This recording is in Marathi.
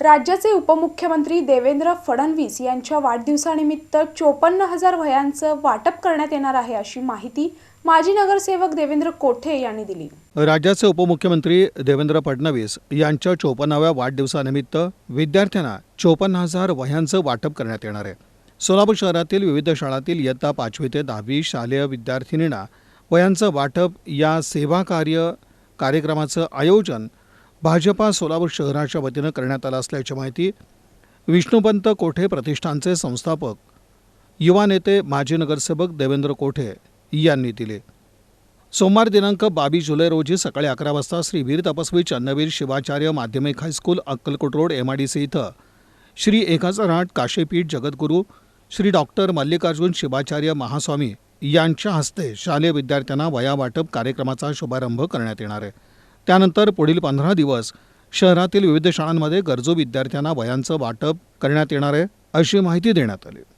राज्याचे उपमुख्यमंत्री देवेंद्र फडणवीस यांच्या वाढदिवसानिमित्त चोपन्न हजार वह्यांचं वाटप करण्यात येणार आहे अशी माहिती माजी नगरसेवक देवेंद्र कोठे यांनी दिली. राज्याचे उपमुख्यमंत्री देवेंद्र फडणवीस यांच्या चोपन्नाव्या वाढदिवसानिमित्त विद्यार्थ्यांना चोपन्न हजार वह्यांचं वाटप करण्यात येणार आहे. सोलापूर शहरातील विविध शाळांतील इयत्ता पाचवी ते दहावी शालेय विद्यार्थिनींना वह्यांचं वाटप या सेवा कार्य कार्यक्रमाचं आयोजन भाजपा सोलापूर शहराच्या वतीनं करण्यात आला असल्याची माहिती विष्णुपंत कोठे प्रतिष्ठानचे संस्थापक युवा नेते माजी नगरसेवक देवेंद्र कोठे यांनी दिले. सोमवार दिनांक बावीस जुलै रोजी सकाळी अकरा वाजता श्री वीर तपस्वी चन्नवीर शिवाचार्य माध्यमिक high school Akkalkot road M I D C इथं श्री एकाचराट काशीपीठ जगद्गुरू श्री डॉक्टर मल्लिकार्जुन शिवाचार्य महास्वामी यांच्या हस्ते शालेय विद्यार्थ्यांना वया वाटप कार्यक्रमाचा शुभारंभ करण्यात येणार आहे. त्यानंतर पुढील पंधरा दिवस शहरातील विविध शाळांमध्ये गरजू विद्यार्थ्यांना वयांचं वाटप करण्यात येणार आहे अशी माहिती देण्यात आली.